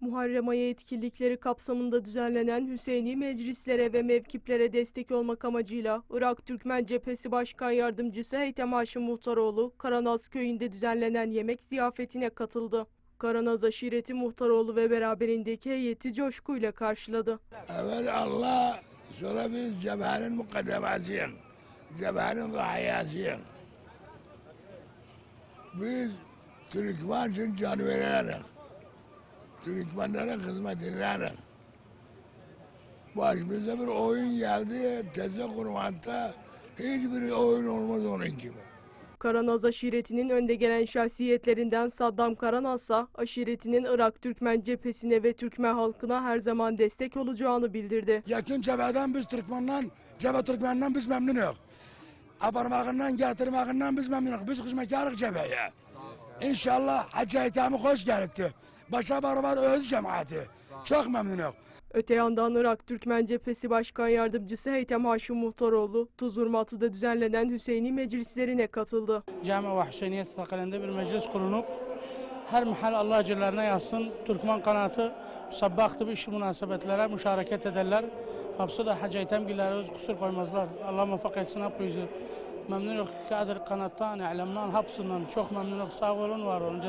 Muharrem ayı etkinlikleri kapsamında düzenlenen Hüseyini meclislere ve mevkiplere destek olmak amacıyla Irak Türkmen Cephesi Başkan Yardımcısı Heytem Haşim Muhtaroğlu, Karanaz köyünde düzenlenen yemek ziyafetine katıldı. Karanaz aşireti Muhtaroğlu ve beraberindeki heyeti coşkuyla karşıladı. Evvel Allah, sonra biz cebhenin mukaddemesiyim. Cebhenin zahiyasıyım. Biz Türkmen için can vereriz. Türkmenlere hizmet ederiz. Başımıza bir oyun geldi, teze kurmakta hiçbir oyun olmaz onun gibi. Karanaz aşiretinin önde gelen şahsiyetlerinden Saddam Karanazsa aşiretinin Irak Türkmen cephesine ve Türkmen halkına her zaman destek olacağını bildirdi. Yakın cebeden biz Türkmenler, cebe Türkmenler biz memnunuz. Aparmağından, getirmağından biz memnunuz. Biz hizmetkarız cebeye. İnşallah Hacı Eytemi hoş gelipti. Başa beraber öz cemaati. Çok memnunuz. Öte yandan Irak Türkmen Cephesi Başkan Yardımcısı Heytem Haşim Muhtaroğlu, Tuzurmatu'da düzenlenen Hüseyini meclislerine katıldı. Cami ve Hüseyiniyet sakalinde bir meclis kurunup her mahal Allah acırlarına yazsın. Türkmen kanaatı musabbaktı bu işi münasebetlere müşareket ederler. Hapsı da Hacı Eytemgilleri öz kusur koymazlar. Allah muvaffak etsin hep bizi. Memnunum kadir kanattan, ilemden, hapsından çok memnunum. Sağ olun, var olun.